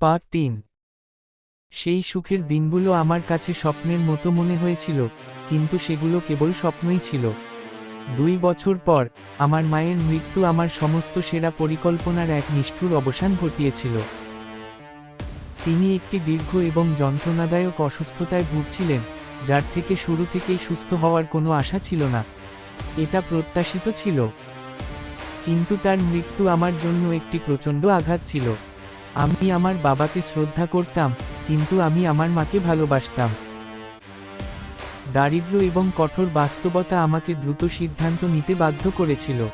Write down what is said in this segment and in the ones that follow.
Part তিন। সেই সুখের দিনগুলো আমার কাছে স্বপ্নের মতো মনে হয়েছিল, কিন্তু সেগুলো কেবল স্বপ্নই ছিল। দুই বছর পর, আমার মায়ের মৃত্যু আমার সমস্ত সেরা পরিকল্পনার এক নিষ্ঠুর অবসান ঘটিয়েছিল। তিনি একটি দীর্ঘ এবং যন্ত্রণাদায়ক অসুস্থতায় ভুগছিলেন, যার থেকে শুরু থেকেই সুস্থ হওয়ার কোনো আশা ছিল না। এটা প্রত্যাশিত ছিল। কিন্তু তার মৃত্যু আমার জন্য একটি প্রচণ্ড আঘাত ছিল। আমি আমার বাবাকে শ্রদ্ধা করতাম, কিন্তু আমি আমার মাকে ভালোবাসতাম। দারিদ্র এবং কঠোর বাস্তবতা আমাকে দ্রুত সিদ্ধান্ত নিতে বাধ্য করেছিল।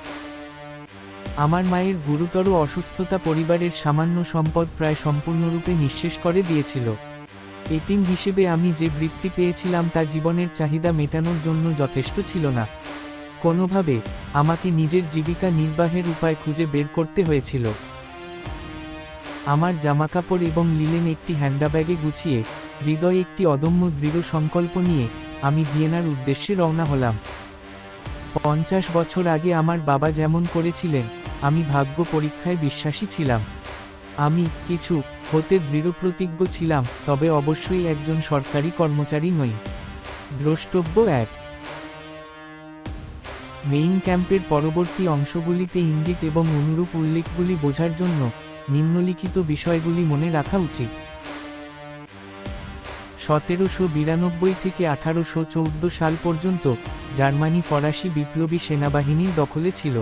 আমার মায়ের গুরুতর অসুস্থতা পরিবারের সামান্য সম্পদ প্রায় সম্পূর্ণরূপে নিঃশেষ করে দিয়েছিল। এটিম হিসেবে আমি যে বৃত্তি পেয়েছিলাম তা জীবনের চাহিদা মেটানোর জন্য যথেষ্ট ছিল না। কোনোভাবে আমাকে নিজের জীবিকা নির্বাহের উপায় খুঁজে বের করতে হয়েছিল। আমার জামাকাপড় এবং লিলেন একটি হ্যান্ডাব্যাগে গুছিয়ে, হৃদয়ে একটি অদম্য দৃঢ় সংকল্প নিয়ে আমি ভিয়েনার উদ্দেশ্যে রওনা হলাম। পঞ্চাশ বছর আগে আমার বাবা যেমন করেছিলেন, আমি ভাগ্য পরীক্ষায় বিশ্বাসী ছিলাম। আমি কিছু হতে দৃঢ়প্রতিজ্ঞ ছিলাম, তবে অবশ্যই একজন সরকারি কর্মচারী নই। দ্রষ্টব্য এক। মেইন ক্যাম্পের পরবর্তী অংশগুলিতে ইঙ্গিত এবং অনুরূপ উল্লেখগুলি বোঝার জন্য নিম্নলিখিত বিষয়গুলি মনে রাখা উচিত। সতেরোশো বিরানব্বই থেকে আঠারোশো চৌদ্দ সাল পর্যন্ত জার্মানি ফরাসি বিপ্লবী সেনাবাহিনীর দখলে ছিল।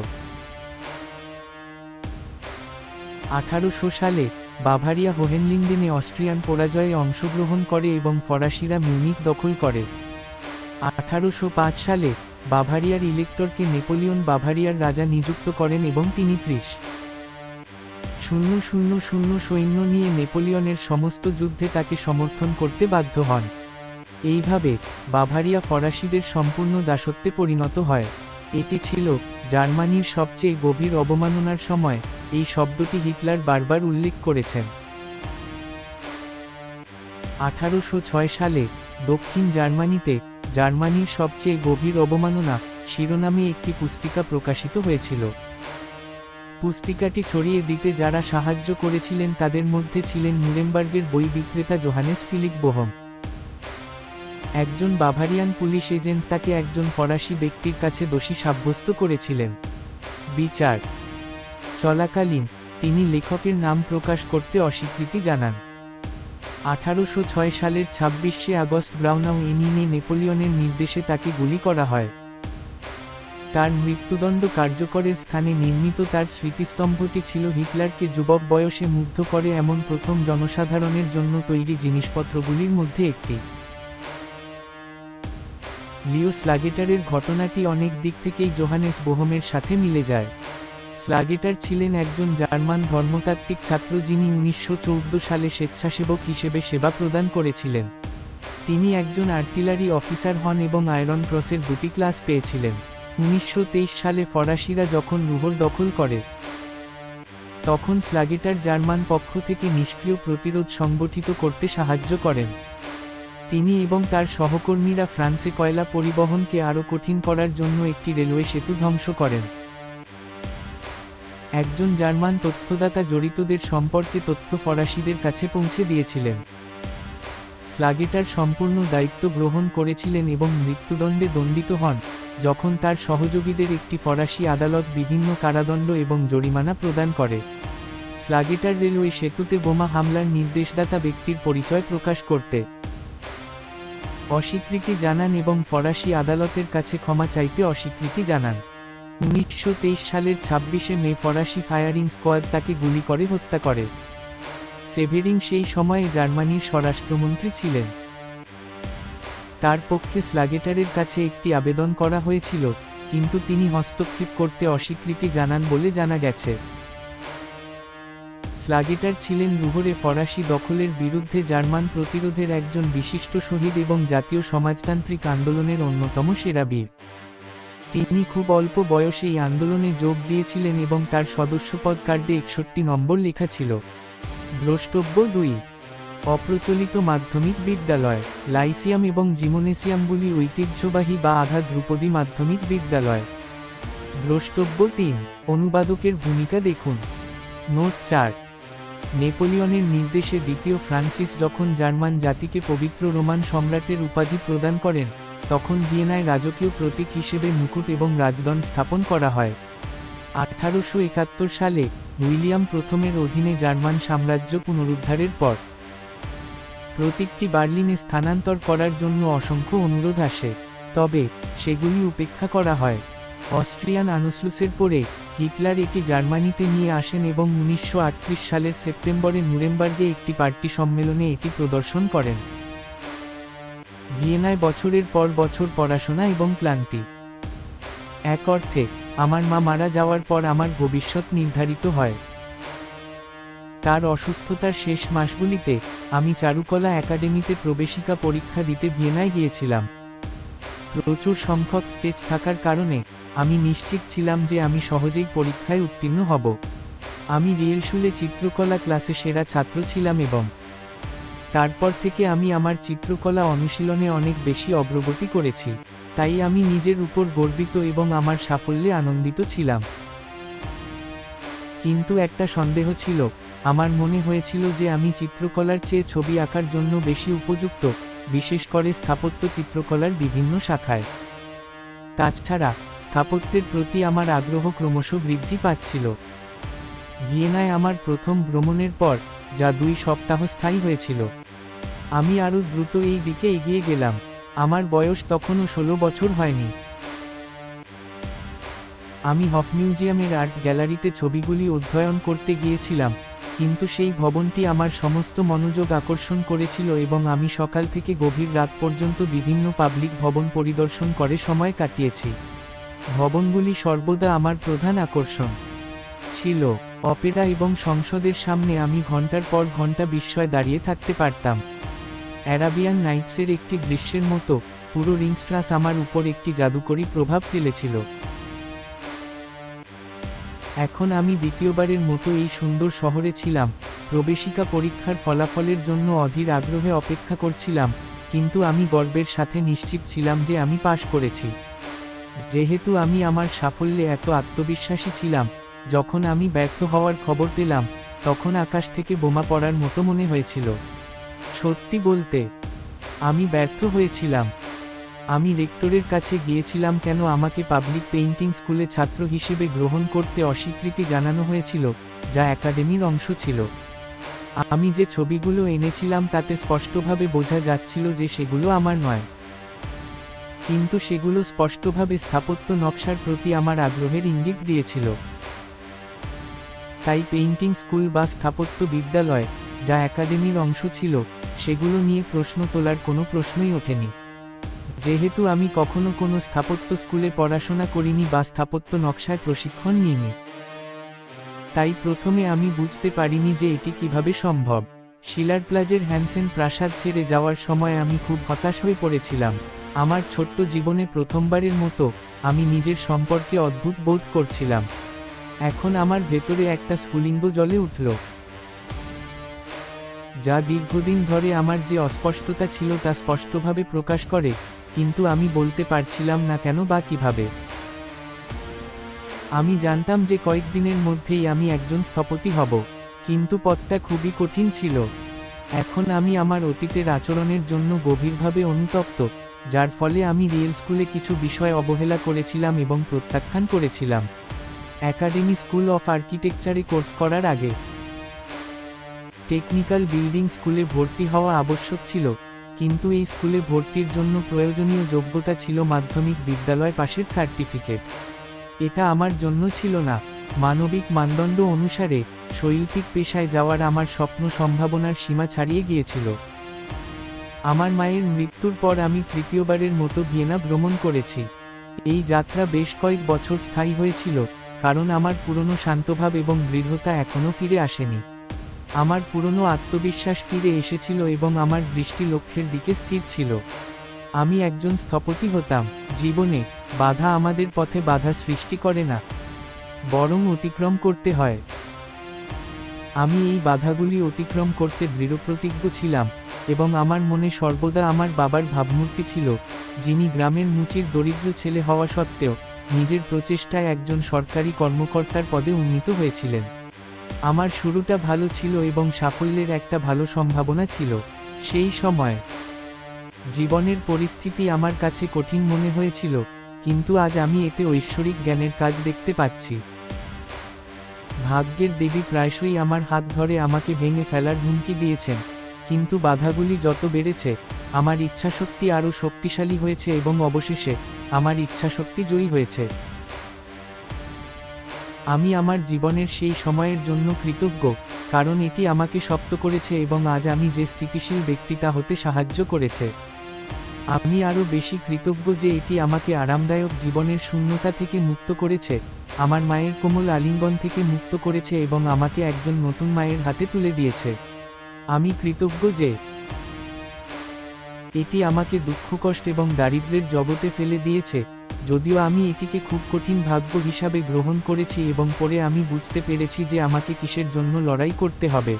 আঠারোশো সালে বাভারিয়া হোহেনলিন্ডেনে অস্ট্রিয়ান পরাজয়ে অংশগ্রহণ করে এবং ফরাসিরা মিউনিক দখল করে। আঠারোশো পাঁচ সালে বাভারিয়ার ইলেক্টরকে নেপোলিয়ন বাভারিয়ার রাজা নিযুক্ত করেন এবং তিনি ত্রিশ। শূন্য শূন্য শূন্য সৈন্য নিয়ে নেপোলিয়নের সমস্ত যুদ্ধে তাকে সমর্থন করতে বাধ্য হন। এইভাবে বাভারিয়া ফরাসিদের সম্পূর্ণ দাসত্বে পরিণত হয়। এটি ছিল জার্মানির সবচেয়ে গভীর অবমাননার সময়, এই শব্দটি হিটলার বারবার উল্লেখ করেছেন। আঠারোশো ছয় সালে দক্ষিণ জার্মানিতে জার্মানির সবচেয়ে গভীর অবমাননা শিরোনামে একটি পুস্তিকা প্রকাশিত হয়েছিল। পুস্তিকাটি ছড়িয়ে দিতে যারা সাহায্য করেছিলেন তাদের মধ্যে ছিলেন নুরেমবার্গের বই বিক্রেতা জোহানেস ফিলিপ বোহম। একজন বাভারিয়ান পুলিশ এজেন্ট তাকে একজন ফরাসি ব্যক্তির কাছে দোষী সাব্যস্ত করেছিলেন। বিচার। চলাকালীন, তিনি লেখকের নাম প্রকাশ করতে অস্বীকৃতি জানান। আঠারোশো ছয় সালের ছাব্বিশে আগস্ট ব্রাউনাউ এনিনে নেপোলিয়নের নির্দেশে তাকে গুলি করা হয়। তার মৃত্যুদণ্ড কার্যকরের স্থানে নির্মিত তার স্মৃতিস্তম্ভটি ছিল হিটলারকে যুবক বয়সে মুগ্ধ করে এমন প্রথম জনসাধারণের জন্য তৈরি জিনিসপত্রগুলির মধ্যে একটি। লিও স্লাগেটারের ঘটনাটি অনেক দিক থেকেই জোহানেস বোহমের সাথে মিলে যায়। স্লাগেটার ছিলেন একজন জার্মান ধর্মতাত্ত্বিক ছাত্র যিনি উনিশশো চৌদ্দ সালে স্বেচ্ছাসেবক হিসেবে সেবা প্রদান করেছিলেন। তিনি একজন আর্টিলারি অফিসার হন এবং আয়রন ক্রসের দুটি ক্লাস পেয়েছিলেন। উনিশশো সালে ফরাসিরা যখন রুহর দখল করে, তখন স্লাগেটার জার্মান পক্ষ থেকে নিষ্ক্রিয় প্রতিরোধ সংগঠিত করতে সাহায্য করেন। তিনি এবং তার সহকর্মীরা ফ্রান্সে কয়লা পরিবহনকে আরও কঠিন করার জন্য একটি রেলওয়ে সেতু ধ্বংস করেন। একজন জার্মান তথ্যদাতা জড়িতদের সম্পর্কে তথ্য ফরাসিদের কাছে পৌঁছে দিয়েছিলেন। স্লাগেটার সম্পূর্ণ দায়িত্ব গ্রহণ করেছিলেন এবং মৃত্যুদণ্ডে দণ্ডিত হন, যখন তার সহযোগীদের একটি ফরাসি আদালত বিভিন্ন কারাদণ্ড এবং জরিমানা প্রদান করে। স্লাগেটার রেলওয়ে সেতুতে বোমা হামলার নির্দেশদাতা ব্যক্তির পরিচয় প্রকাশ করতে। অস্বীকৃতি জানান এবং ফরাসি আদালতের কাছে ক্ষমা চাইতে অস্বীকৃতি জানান। উনিশশো তেইশ সালের ছাব্বিশে মে ফরাসি ফায়ারিং স্কোয়াড তাকে গুলি করে হত্যা করে। সেভেরিং সেই সময়ে জার্মানির স্বরাষ্ট্রমন্ত্রী ছিলেন। তার পক্ষে স্লাগেটারের কাছে একটি আবেদন করা হয়েছিল, কিন্তু তিনি হস্তক্ষেপ করতে অস্বীকৃতি জানান বলে জানা গেছে। স্লাগেটার ছিলেন রুহরে ফরাসি দখলের বিরুদ্ধে জার্মান প্রতিরোধের একজন বিশিষ্ট শহীদ এবং জাতীয় সমাজতান্ত্রিক আন্দোলনের অন্যতম সেরা বীর। তিনি খুব অল্প বয়সে এই আন্দোলনে যোগ দিয়েছিলেন এবং তার সদস্যপদ কার্ডে একষট্টি নম্বর লেখা ছিল। দ্রষ্টব্য দুই। অপ্রচলিত মাধ্যমিক বিদ্যালয়, লাইসিয়াম এবং জিমোনেসিয়ামগুলি ঐতিহ্যবাহী বা আধা ধ্রুপদী মাধ্যমিক বিদ্যালয়। দ্রষ্টব্য তিন, অনুবাদকের ভূমিকা দেখুন। নোট চার, নেপোলিয়নের নির্দেশে দ্বিতীয় ফ্রান্সিস যখন জার্মান জাতিকে পবিত্র রোমান সম্রাটের উপাধি প্রদান করেন, তখন ভিয়েনায় রাজকীয় প্রতীক হিসেবে মুকুট এবং রাজদণ্ড স্থাপন করা হয়। আঠারোশো একাত্তর সালে উইলিয়াম প্রথমের অধীনে জার্মান সাম্রাজ্য পুনরুদ্ধারের পর। প্রতীকটি বার্লিনে স্থানান্তর করার জন্য অসংখ্য অনুরোধ আসে, তবে সেগুলি উপেক্ষা করা হয়। অস্ট্রিয়ান আনুসলুসের পরে হিটলার এটি জার্মানিতে নিয়ে আসেন এবং উনিশশো আটত্রিশ সালের সেপ্টেম্বরে নুরেমবার্গে একটি পার্টি সম্মেলনে এটি প্রদর্শন করেন। ভিয়েনায় বছরের পর বছর পড়াশোনা এবং ক্লান্তি। এক অর্থে আমার মা মারা যাওয়ার পর আমার ভবিষ্যৎ নির্ধারিত হয়। তার অসুস্থতার শেষ মাসগুলিতে আমি চারুকলা একাডেমিতে প্রবেশিকা পরীক্ষা দিতে ভিয়েনায় গিয়েছিলাম। প্রচুর সংখ্যক স্কেচ থাকার কারণে আমি নিশ্চিত ছিলাম যে আমি সহজেই পরীক্ষায় উত্তীর্ণ হব। আমি রিয়েলসুলে চিত্রকলা ক্লাসে সেরা ছাত্র ছিলাম এবং তারপর থেকে আমি আমার চিত্রকলা অনুশীলনে অনেক বেশি অগ্রগতি করেছি। তাই আমি নিজের উপর গর্বিত এবং আমার সাফল্যে আনন্দিত ছিলাম। কিন্তু একটা সন্দেহ ছিল, আমার মনে হয়েছিল যে আমি চিত্রকলার চেয়ে ছবি আঁকার জন্য বেশি উপযুক্ত, বিশেষ করে স্থাপত্য চিত্রকলার বিভিন্ন শাখায়। তাছাড়া, স্থাপত্যের প্রতি আমার আগ্রহ ক্রমশ বৃদ্ধি পাচ্ছিল। ভিয়েনায় আমার প্রথম ভ্রমণের পর, যা দুই সপ্তাহ স্থায়ী হয়েছিল। আমি আরও দ্রুত এই দিকে এগিয়ে গেলাম। আমার বয়স তখনও ষোলো বছর হয়নি। আমি হফ মিউজিয়ামের আর্ট গ্যালারিতে ছবিগুলি অধ্যয়ন করতে গিয়েছিলাম, কিন্তু সেই ভবনটি আমার সমস্ত মনোযোগ আকর্ষণ করেছিল এবং আমি সকাল থেকে গভীর রাত পর্যন্ত বিভিন্ন পাবলিক ভবন পরিদর্শন করে সময় কাটিয়েছি। ভবনগুলি সর্বদা আমার প্রধান আকর্ষণ ছিল। অপেরা এবং সংসদের সামনে আমি ঘণ্টার পর ঘণ্টা বিস্ময় দাঁড়িয়ে থাকতে পারতাম। অ্যারাবিয়ান নাইটসের একটি দৃশ্যের মতো, পুরো রিংস্ট্রাস আমার উপর একটি জাদুকরী প্রভাব ফেলেছিল। এখন আমি দ্বিতীয়বারের মতো এই সুন্দর শহরে ছিলাম, প্রবেশিকা পরীক্ষার ফলাফলের জন্য অধীর আগ্রহে অপেক্ষা করছিলাম, কিন্তু আমি গর্বের সাথে নিশ্চিত ছিলাম যে আমি পাশ করেছি। যেহেতু আমি আমার সাফল্যে এত আত্মবিশ্বাসী ছিলাম, যখন আমি ব্যর্থ হওয়ার খবর পেলাম, তখন আকাশ থেকে বোমা পড়ার মতো মনে হয়েছিল। সত্যি বলতে, আমি ব্যর্থ হয়েছিলাম। আমি রেক্টরের কাছে গিয়েছিলাম কেন আমাকে পাবলিক পেইন্টিং স্কুলে ছাত্র হিসেবে গ্রহণ করতে অস্বীকৃতি জানানো হয়েছিল, যা একাডেমির অংশ ছিল। আমি যে ছবিগুলো এনেছিলাম তাতে স্পষ্টভাবে বোঝা যাচ্ছিল যে সেগুলো আমার নয়। কিন্তু সেগুলো স্পষ্টভাবে স্থাপত্য নকশার প্রতি আমার আগ্রহের ইঙ্গিত দিয়েছিল। তাই পেইন্টিং স্কুল বা স্থাপত্য বিদ্যালয় যা একাডেমির অংশ ছিল, সেগুলো নিয়ে প্রশ্ন তোলার কোনো প্রশ্নই ওঠেনি। যেহেতু আমি কখনো কোনো স্থাপত্য স্কুলে পড়াশোনা করিনি বা স্থাপত্য নকশায় প্রশিক্ষণ নিইনি। তাই প্রথমে আমি বুঝতে পারিনি যে এটি কীভাবে সম্ভব। শিলার প্লাজের হ্যানসেন প্রাসাদ ছেড়ে যাওয়ার সময় আমি খুব হতাশ হয়ে পড়েছিলাম। আমার ছোট্ট জীবনে প্রথমবারের মতো আমি নিজের সম্পর্কে অদ্ভুত বোধ করছিলাম। এখন আমার ভেতরে একটা স্ফুলিঙ্গ জলে উঠল। যা দীর্ঘদিন ধরে আমার যে অস্পষ্টতা ছিল তা স্পষ্টভাবে প্রকাশ করে, কিন্তু আমি বলতে পারছিলাম না কেন বা কীভাবে। আমি জানতাম যে কয়েকদিনের মধ্যেই আমি একজন স্থপতি হব, কিন্তু পথটা খুবই কঠিন ছিল। এখন আমি আমার অতীতের আচরণের জন্য গভীরভাবে অনুতপ্ত, যার ফলে আমি রিয়েল স্কুলে কিছু বিষয় অবহেলা করেছিলাম এবং প্রত্যাখ্যান করেছিলাম। একাডেমি স্কুল অফ আর্কিটেকচারে কোর্স করার আগে টেকনিক্যাল বিল্ডিং স্কুলে ভর্তি হওয়া আবশ্যক ছিল, কিন্তু এই স্কুলে ভর্তির জন্য প্রয়োজনীয় যোগ্যতা ছিল মাধ্যমিক বিদ্যালয় পাশের সার্টিফিকেট। এটা আমার জন্য ছিল না। মানবিক মানদণ্ড অনুসারে, শৈল্পিক পেশায় যাওয়ার আমার স্বপ্ন সম্ভাবনার সীমা ছাড়িয়ে গিয়েছিল। আমার মায়ের মৃত্যুর পর আমি তৃতীয়বারের মতো ভিয়েনা ভ্রমণ করেছি। এই যাত্রা বেশ কয়েক বছর স্থায়ী হয়েছিল, কারণ আমার পুরনো শান্তভাব এবং দৃঢ়তা এখনও ফিরে আসেনি। আমার পুরনো আত্মবিশ্বাস ফিরে এসেছিল এবং আমার দৃষ্টি লক্ষ্যের দিকে স্থির ছিল। আমি একজন স্থপতি হতাম। জীবনে বাধা আমাদের পথে বাধা সৃষ্টি করে না। বরং অতিক্রম করতে হয়। আমি এই বাধাগুলি অতিক্রম করতে দৃঢ়প্রতিজ্ঞ ছিলাম এবং আমার মনে সর্বদা আমার বাবার ভাবমূর্তি ছিল, যিনি গ্রামের মুচির দরিদ্র ছেলে হওয়া সত্ত্বেও নিজের প্রচেষ্টায় একজন সরকারি কর্মকর্তার পদে উন্নীত হয়েছিলেন। আমার শুরুটা ভালো ছিল এবং সাফল্যের একটা ভালো সম্ভাবনা ছিল, সেই সময়। জীবনের পরিস্থিতি আমার কাছে কঠিন মনে হয়েছিল, কিন্তু আজ আমি এতে ঐশ্বরিক জ্ঞানের কাজ দেখতে পাচ্ছি। ভাগ্যের দেবী প্রায়শই আমার হাত ধরে আমাকে ভেঙে ফেলার হুমকি দিয়েছেন, কিন্তু বাধাগুলি যত বেড়েছে, আমার ইচ্ছাশক্তি আরও শক্তিশালী হয়েছে এবং অবশেষে আমার ইচ্ছাশক্তি জয়ী হয়েছে। আমি আমার জীবনের সেই সময়ের জন্য কৃতজ্ঞ, কারণ এটি আমাকে শক্ত করেছে এবং আজ আমি যে স্থিতিশীল ব্যক্তিটা হতে সাহায্য করেছে। আমি আরও বেশি কৃতজ্ঞ যে এটি আমাকে আরামদায়ক জীবনের শূন্যতা থেকে মুক্ত করেছে, আমার মায়ের কোমল আলিঙ্গন থেকে মুক্ত করেছে এবং আমাকে একজন নতুন মায়ের হাতে তুলে দিয়েছে। আমি কৃতজ্ঞ যে এটি আমাকে দুঃখ, কষ্ট এবং দারিদ্র্যের জগতে ফেলে দিয়েছে যদিও আমি এটিকে খুব কঠিন ভাগ্য হিসাবে গ্রহণ করেছি এবং পরে আমি বুঝতে পেরেছি যে আমাকে কিসের জন্য লড়াই করতে হবে।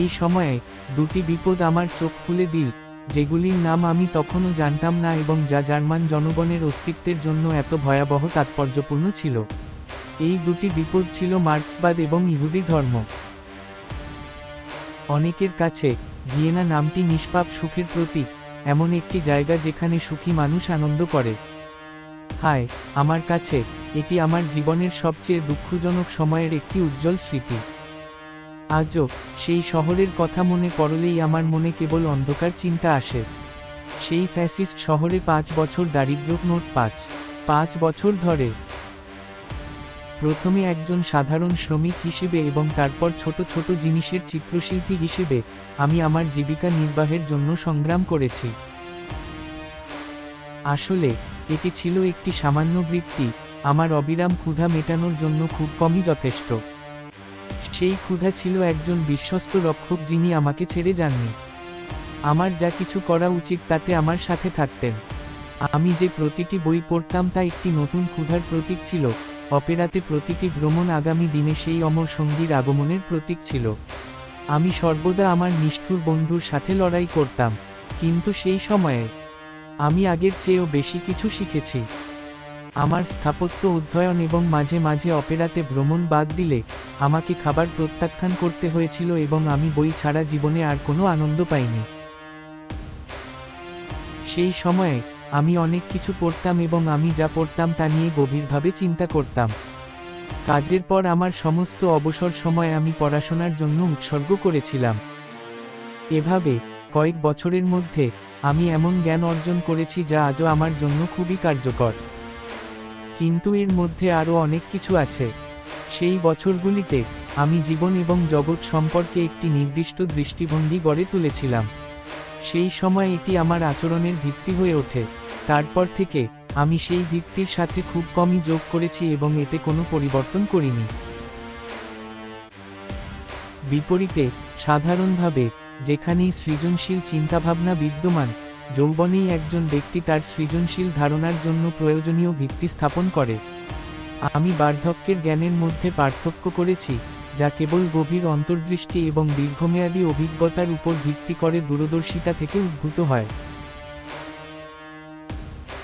এই সময়ে, দুটি বিপদ আমার চোখ খুলে দিল, যেগুলির নাম আমি তখনও জানতাম না এবং যা জার্মান জনগণের অস্তিত্বের জন্য এত ভয়াবহ তাৎপর্যপূর্ণ ছিল। এই দুটি বিপদ ছিল মার্ক্সবাদ এবং ইহুদি ধর্ম। অনেকের কাছে ভিয়েনা নামটি নিষ্পাপ সুখের প্রতীক এমন একটি জায়গা যেখানে সুখী মানুষ আনন্দ করে। হায়, আমার কাছে, এটি আমার জীবনের সবচেয়ে দুঃখজনক সময়ের একটি উজ্জ্বল স্মৃতি। আজও, সেই শহরের কথা মনে পড়লেই আমার মনে কেবল অন্ধকার চিন্তা আসে। সেই ফ্যাসিস্ট শহরে পাঁচ বছর দারিদ্র নোট পাঁচ পাঁচ বছর ধরে। প্রথমে একজন সাধারণ শ্রমিক হিসেবে এবং তারপর ছোট ছোট জিনিসের চিত্রশিল্পী হিসেবে, আমি আমার জীবিকা নির্বাহের জন্য সংগ্রাম করেছি। আসলে, এটি ছিল একটি সামান্য বৃত্তি, আমার অবিরাম ক্ষুধা মেটানোর জন্য খুব কমই যথেষ্ট। সেই ক্ষুধা ছিল একজন বিশ্বস্ত রক্ষক যিনি আমাকে ছেড়ে যাননি। আমার যা কিছু করা উচিত তাতে আমার সাথে থাকতেন। আমি যে প্রতিটি বই পড়তাম তা একটি নতুন ক্ষুধার প্রতীক ছিল অপেরাতে প্রতিটি ভ্রমণ আগামী দিনে সেই অমর সঙ্গীর আগমনের প্রতীক ছিল। আমি সর্বদা আমার নিষ্ঠুর বন্ধুর সাথে লড়াই করতাম, কিন্তু সেই সময়ে আমি আগের চেয়েও বেশি কিছু শিখেছি। আমার স্থাপত্য অধ্যয়ন এবং মাঝে মাঝে অপেরাতে ভ্রমণ বাদ দিলে আমাকে খাবার প্রত্যাখ্যান করতে হয়েছিল এবং আমি বই ছাড়া জীবনে আর কোনো আনন্দ পাইনি। সেই সময়ে আমি অনেক কিছু পড়তাম এবং আমি যা পড়তাম তা নিয়ে গভীরভাবে চিন্তা করতাম। কাজের পর আমার সমস্ত অবসর সময় আমি পড়াশোনার জন্য উৎসর্গ করেছিলাম। এভাবে, কয়েক বছরের মধ্যে, আমি এমন জ্ঞান অর্জন করেছি যা আজও আমার জন্য খুবই কার্যকর। কিন্তু এর মধ্যে আরও অনেক কিছু আছে। সেই বছরগুলিতে, আমি জীবন এবং জগৎ সম্পর্কে একটি নির্দিষ্ট দৃষ্টিভঙ্গি গড়ে তুলেছিলাম। সেই সময় এটি আমার আচরণের ভিত্তি হয়ে ওঠে। তারপর থেকে, আমি সেই ভিত্তির সাথে খুব কমই যোগ করেছি এবং এতে কোনো পরিবর্তন করিনি। বিপরীতে, সাধারণভাবে, যেখানেই সৃজনশীল চিন্তাভাবনা বিদ্যমান, যৌবনেই একজন ব্যক্তি তার সৃজনশীল ধারণার জন্য প্রয়োজনীয় ভিত্তি স্থাপন করে। আমি বার্ধক্যের জ্ঞানের মধ্যে পার্থক্য করেছি, যা কেবল গভীর অন্তর্দৃষ্টি এবং দীর্ঘমেয়াদী অভিজ্ঞতার উপর ভিত্তি করে দূরদর্শিতা থেকে উদ্ভূত হয়।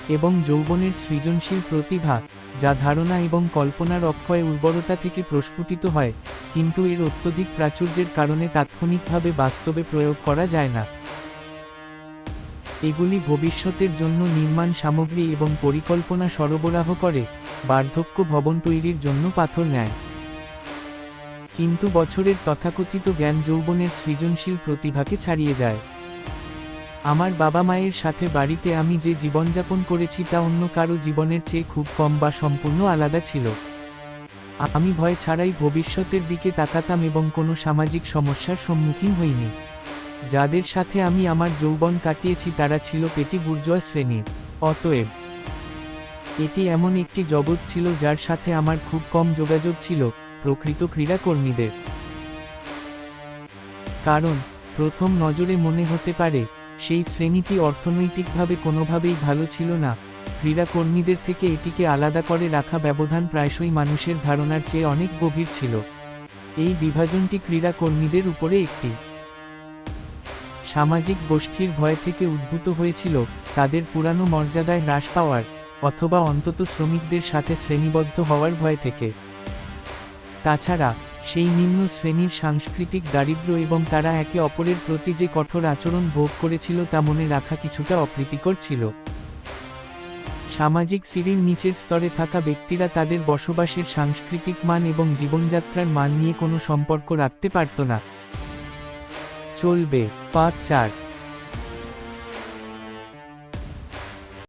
এবং যৌবনের সৃজনশীল প্রতিভা, যা ধারণা এবং কল্পনার অক্ষয় উর্বরতা থেকে প্রস্ফুটিত হয়, কিন্তু এর অত্যধিক প্রাচুর্যের কারণে তাৎক্ষণিকভাবে বাস্তবে প্রয়োগ করা যায় না। এগুলি ভবিষ্যতের জন্য নির্মাণ সামগ্রী এবং পরিকল্পনা সরবরাহ করে, বার্ধক্য ভবন তৈরির জন্য পাথর নেয়। কিন্তু বছরের তথাকথিত জ্ঞান যৌবনের সৃজনশীল প্রতিভাকে ছাড়িয়ে যায়। আমার বাবা মায়ের সাথে বাড়িতে আমি যে জীবনযাপন করেছি তা অন্য কারও জীবনের চেয়ে খুব কম বা সম্পূর্ণ আলাদা ছিল। আমি ভয় ছাড়াই ভবিষ্যতের দিকে তাকাতাম এবং কোনো সামাজিক সমস্যার সম্মুখীন হইনি। যাদের সাথে আমি আমার যৌবন কাটিয়েছি তারা ছিল পেটি বুর্জয় শ্রেণির। অতএব, এটি এমন একটি জগৎ ছিল যার সাথে আমার খুব কম যোগাযোগ ছিল, প্রকৃত ক্রীড়াকর্মীদের। কারণ, প্রথম নজরে মনে হতে পারে সেই শ্রেণীটি অর্থনৈতিকভাবে কোনোভাবেই ভালো ছিল না। ক্রীড়াকর্মীদের থেকে এটিকে আলাদা করে রাখা ব্যবধান প্রায়শই মানুষের ধারণার চেয়ে অনেক গভীর ছিল। এই বিভাজনটি ক্রীড়াকর্মীদের উপরে একটি সামাজিক গোষ্ঠীর ভয় থেকে উদ্ভূত হয়েছিল, তাদের পুরানো মর্যাদায় হ্রাস পাওয়ার, অথবা অন্তত শ্রমিকদের সাথে শ্রেণীবদ্ধ হওয়ার ভয় থেকে। তাছাড়া সেই নিম্ন শ্রেণির সাংস্কৃতিক দারিদ্র এবং তারা একে অপরের প্রতি যে কঠোর আচরণ ভোগ করেছিল তা মনে রাখা কিছুটা অপ্রীতিকর ছিল। সামাজিক সিঁড়ির নিচের স্তরে থাকা ব্যক্তিরা তাদের বসবাসের সাংস্কৃতিক মান এবং জীবনযাত্রার মান নিয়ে কোনো সম্পর্ক রাখতে পারত না। চলবে পাঁচ চার।